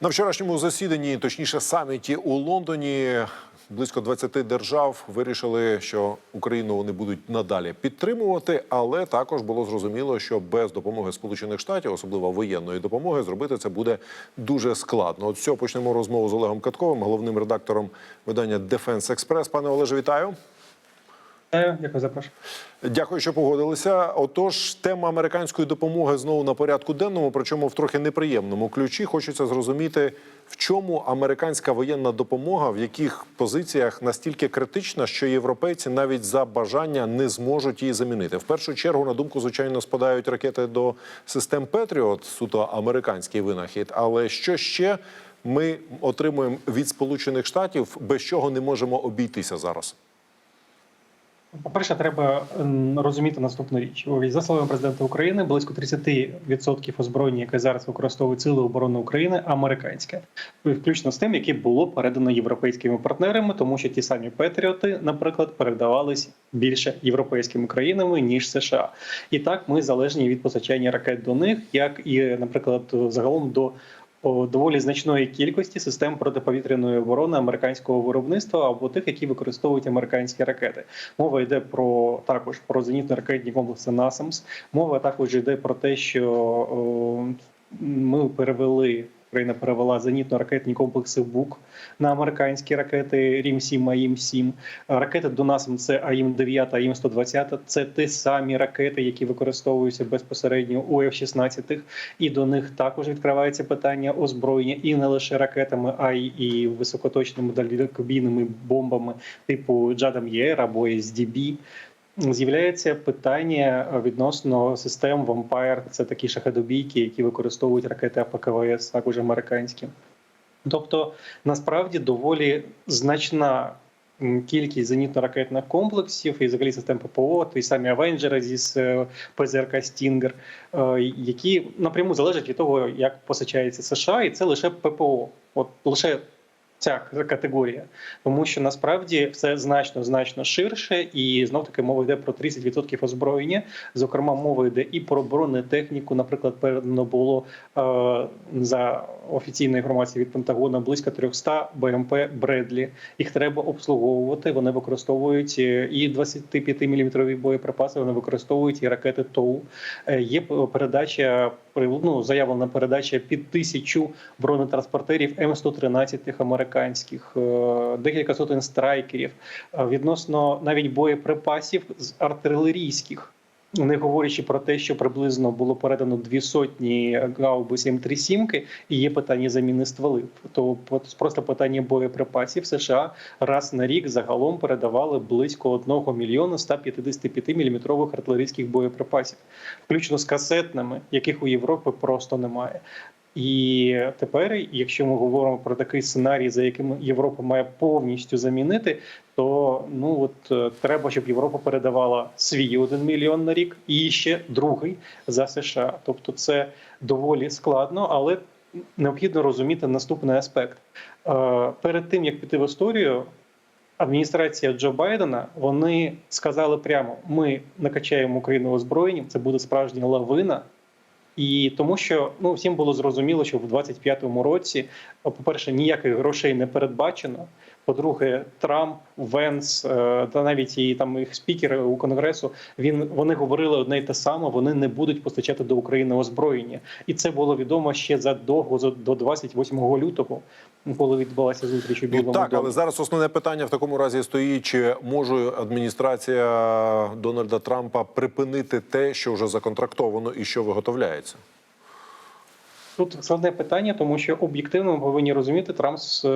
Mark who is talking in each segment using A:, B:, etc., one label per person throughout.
A: На вчорашньому засіданні, точніше саміті у Лондоні, близько 20 держав вирішили, що Україну вони будуть надалі підтримувати, але також було зрозуміло, що без допомоги Сполучених Штатів, особливо воєнної допомоги, зробити це буде дуже складно. От цього почнемо розмову з Олегом Катковим, головним редактором видання Defense Express. Пане Олеже, вітаю.
B: Дякую, запрошую.
A: Дякую, що погодилися. Отож, тема американської допомоги знову на порядку денному, причому в трохи неприємному ключі. Хочеться зрозуміти, в чому американська воєнна допомога, в яких позиціях настільки критична, що європейці навіть за бажання не зможуть її замінити. В першу чергу, на думку, звичайно, спадають ракети до систем Петріот, суто американський винахід. Але що ще ми отримуємо від Сполучених Штатів, без чого не можемо обійтися зараз?
B: По-перше, треба розуміти наступну річ. За словами президента України, близько 30% озброєння, яке зараз використовують сили оборони України, американське, включно з тим, яке було передано європейськими партнерами, тому що ті самі Петріоти, наприклад, передавались більше європейськими країнами ніж США. І так ми залежні від постачання ракет до них, як і, наприклад, загалом до о, доволі значної кількості систем протиповітряної оборони американського виробництва або тих, які використовують американські ракети. Мова йде про також про зенітно-ракетні комплекси NASAMS. Мова також йде про те, що ми перевели. Україна перевела зенітно-ракетні комплекси БУК на американські ракети Рім 7 АІМ 7 Ракети до нас це АІМ 9 АІМ 120 Це ті самі ракети, які використовуються безпосередньо у F-16. І до них також відкривається питання озброєння і не лише ракетами, а й і високоточними далекобійними бомбами типу Джадам Єр або СДБ. З'являється питання відносно систем Vampire. Це такі шахедобійки, які використовують ракети АПКВС, також американські. Тобто, насправді доволі значна кількість зенітно-ракетних комплексів і взагалі систем ППО, той самі Авенджери зі е, ПЗРК Стінгер, е, які напряму залежать від того, як постачається США, і це лише ППО. От лише ця категорія, тому що насправді все значно значно ширше, і знов таки мова йде про 30% озброєння. Зокрема, мова йде і про бронетехніку. Наприклад, передано було е, за офіційною інформацією від Пентагона близько 300 БМП Бредлі. Їх треба обслуговувати. Вони використовують е, і 25 мм боєприпаси. Вони використовують і ракети ТОУ. Е, Є передача ну, заявлена передача під тисячу бронетранспортерів М113 американських, е, декілька сотень страйкерів е, відносно навіть боєприпасів з артилерійських. Не говорячи про те, що приблизно було передано дві сотні гаубиць М37, і є питання заміни стволів. То просто питання боєприпасів США раз на рік загалом передавали близько 1 мільйона 155 мм артилерійських боєприпасів, включно з касетними, яких у Європи просто немає. І тепер, якщо ми говоримо про такий сценарій, за яким Європа має повністю замінити, то ну от е, треба, щоб Європа передавала свій один мільйон на рік і ще другий за США. Тобто, це доволі складно, але необхідно розуміти наступний аспект. Е, Перед тим як піти в історію. Адміністрація Джо Байдена вони сказали прямо: ми накачаємо Україну озброєнням, це буде справжня лавина. І тому, що ну всім було зрозуміло, що в 25-му році, по-перше, ніяких грошей не передбачено. По-друге, Трамп, Венс е, та навіть і там їх спікери у конгресу. Він вони говорили одне й те саме. Вони не будуть постачати до України озброєння, і це було відомо ще задовго до 28 лютого, коли відбулася зустріч у Білому
A: Ну, так,
B: домі.
A: але зараз основне питання в такому разі стоїть: чи може адміністрація Дональда Трампа припинити те, що вже законтрактовано і що виготовляється?
B: Тут складне питання, тому що об'єктивно ми повинні розуміти, Трамп е,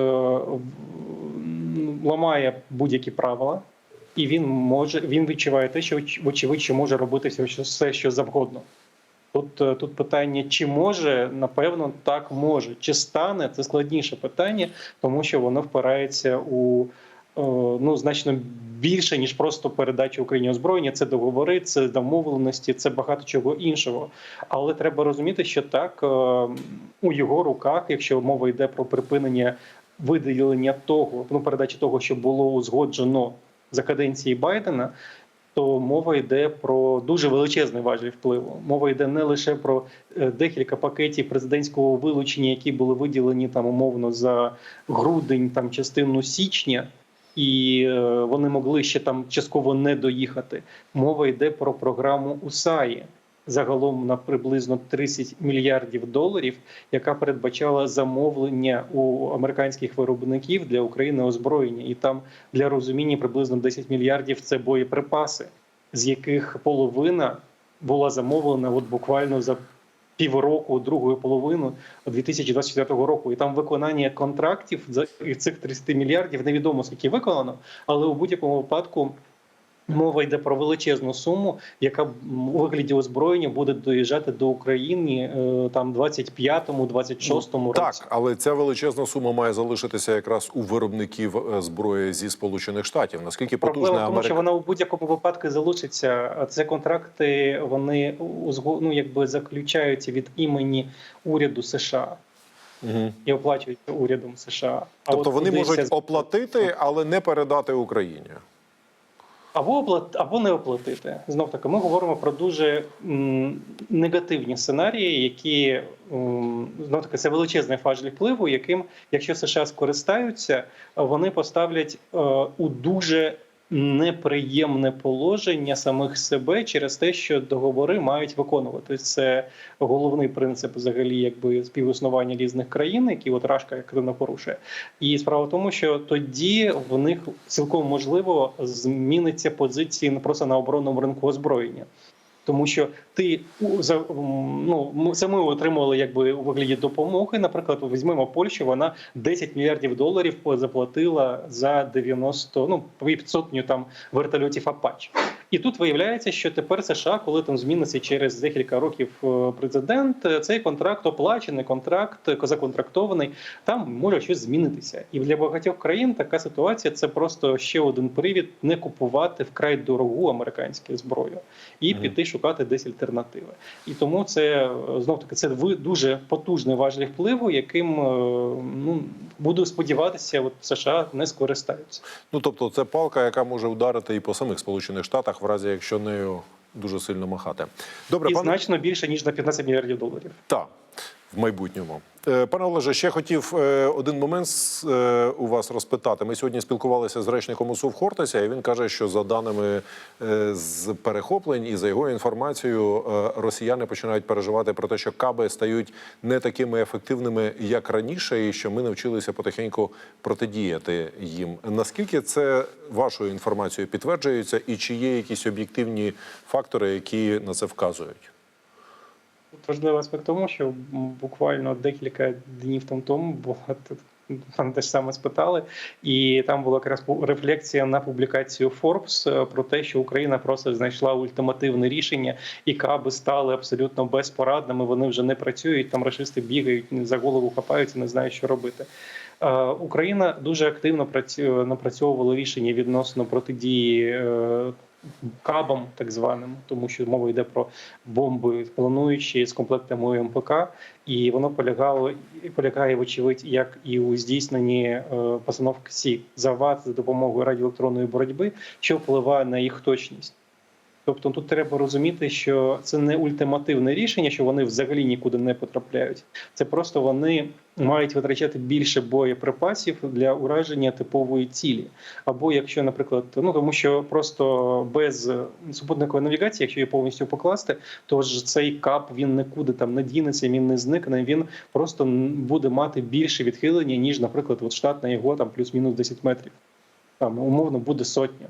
B: ламає будь-які правила, і він може він відчуває те, що вочевидь, що може робити все, що завгодно. Тут е, тут питання, чи може, напевно, так може. Чи стане це складніше питання, тому що воно впирається у ну значно більше ніж просто передача Україні озброєння. Це договори, це домовленості, це багато чого іншого. Але треба розуміти, що так е, у його руках, якщо мова йде про припинення виділення того, ну передачі того, що було узгоджено за каденції Байдена. то мова йде про дуже величезний важіль впливу. Мова йде не лише про е, декілька пакетів президентського вилучення, які були виділені там умовно за грудень, там частину січня, і е, вони могли ще там частково не доїхати. Мова йде про програму УСАї. Загалом на приблизно 30 мільярдів доларів, яка передбачала замовлення у американських виробників для України озброєння, і там для розуміння приблизно 10 мільярдів це боєприпаси, з яких половина була замовлена от буквально за півроку, другу половину 2024 року. І там виконання контрактів за цих 30 мільярдів невідомо скільки виконано, але у будь-якому випадку. Мова йде про величезну суму, яка у вигляді озброєння буде доїжджати до України е, там 25-му, 26-му році.
A: Так, але ця величезна сума має залишитися якраз у виробників е, зброї зі Сполучених Штатів. Наскільки потужна
B: Проблема в тому, що вона у будь-якому випадку залишиться. А Це контракти вони ну, якби заключаються від імені уряду США
A: Мгм.
B: і оплачуються урядом США. А
A: Тобто
B: от
A: вони можуть
B: це-
A: оплатити, але не передати Україні.
B: Або оплат або не оплатити. Знов таки, ми говоримо про дуже м, негативні сценарії, які знов таки це величезний фаж впливу, яким, якщо США скористаються, вони поставлять е, у дуже неприємне положення самих себе через те, що договори мають виконувати. Це головний принцип, взагалі, якби співіснування різних країн, які от Рашка активно порушує. І справа в тому, що тоді в них цілком можливо зміниться позиції не просто на оборонному ринку озброєння. Тому що ти за ну це ми отримували якби у вигляді допомоги. Наприклад, візьмемо Польщу, вона 10 мільярдів доларів заплатила за 90, ну сотню там вертольотів Апач. І тут виявляється, що тепер США, коли там зміниться через декілька років е, президент, е, цей контракт оплачений, контракт е, законтрактований, там може щось змінитися. І для багатьох країн така ситуація це просто ще один привід не купувати вкрай дорогу американську зброю і піти шукати десь альтернативи. І тому це знов таки це дуже потужний важливий впливу, яким ну буду сподіватися, от США не скористаються.
A: Ну тобто, це палка, яка може вдарити і по самих Сполучених Штатах, в разі якщо нею дуже сильно махати. Добре,
B: І
A: пан...
B: значно більше ніж на 15 мільярдів доларів.
A: Так, в майбутньому. Е, Пане Олеже, ще хотів е, один момент е, у вас розпитати. Ми сьогодні спілкувалися з речником УСУ Хортеся, і він каже, що за даними з перехоплень і за його інформацією, росіяни починають переживати про те, що каби стають не такими ефективними, як раніше, і що ми навчилися потихеньку протидіяти їм. Наскільки це вашою інформацією підтверджується, і чи є якісь об'єктивні фактори, які на це вказують?
B: Тут важливий аспект тому, що буквально декілька днів тому було там те ж саме спитали, і там була якраз рефлексія на публікацію Forbes е, про те, що Україна просто знайшла ультимативне рішення, і каби стали абсолютно безпорадними. Вони вже не працюють. Там рашисти бігають за голову, хапаються, не знають, що робити. Е, Україна дуже активно працює напрацьовувала рішення відносно протидії кабам, так званим, тому що мова йде про бомби, плануючі з комплектами МПК, і воно полягало полягає, вочевидь, як і у здійсненні е, постановки СІ завад за допомогою радіоелектронної боротьби, що впливає на їх точність. Тобто тут треба розуміти, що це не ультимативне рішення, що вони взагалі нікуди не потрапляють. Це просто вони мають витрачати більше боєприпасів для ураження типової цілі. Або якщо, наприклад, ну тому що просто без супутникової навігації, якщо її повністю покласти, то ж цей кап він нікуди там не дінеться, він не зникне. Він просто буде мати більше відхилення, ніж, наприклад, от штат на його там плюс-мінус 10 метрів. Там умовно буде сотня.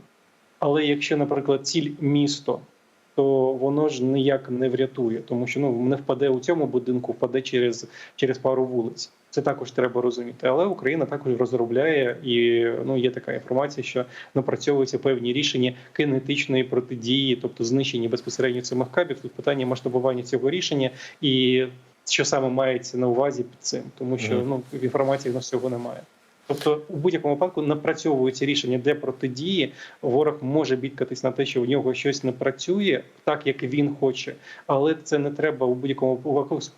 B: Але якщо, наприклад, ціль місто, то воно ж ніяк не врятує, тому що ну не впаде у цьому будинку, впаде через, через пару вулиць. Це також треба розуміти. Але Україна також розробляє і ну є така інформація, що напрацьовуються певні рішення кинетичної протидії, тобто знищення безпосередньо цих кабів. Тут питання масштабування цього рішення і що саме мається на увазі під цим, тому що ну в інформації в нас цього немає. Тобто, у будь-якому випадку напрацьовуються рішення, де протидії. Ворог може бідкатись на те, що в нього щось не працює так, як він хоче, але це не треба у будь-якому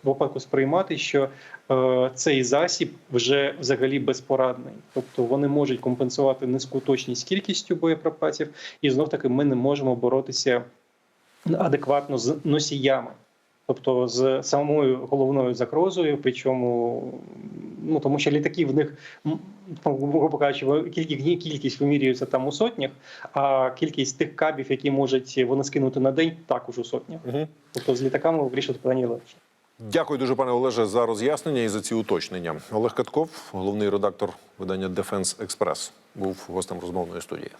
B: випадку- сприймати, що е, цей засіб вже взагалі безпорадний. Тобто вони можуть компенсувати низьку точність кількістю боєприпасів, і знов таки ми не можемо боротися адекватно з носіями. Тобто з самою головною загрозою, причому ну тому що літаки в них ну, грубо кажучи, кількість, кількість вимірюється там у сотнях, а кількість тих кабів, які можуть вони скинути на день, також у сотнях.
A: Угу.
B: Тобто з літаками вирішити питання легше.
A: Дякую дуже, пане Олеже, за роз'яснення і за ці уточнення. Олег Катков, головний редактор видання Defense Express, був гостем розмовної студії.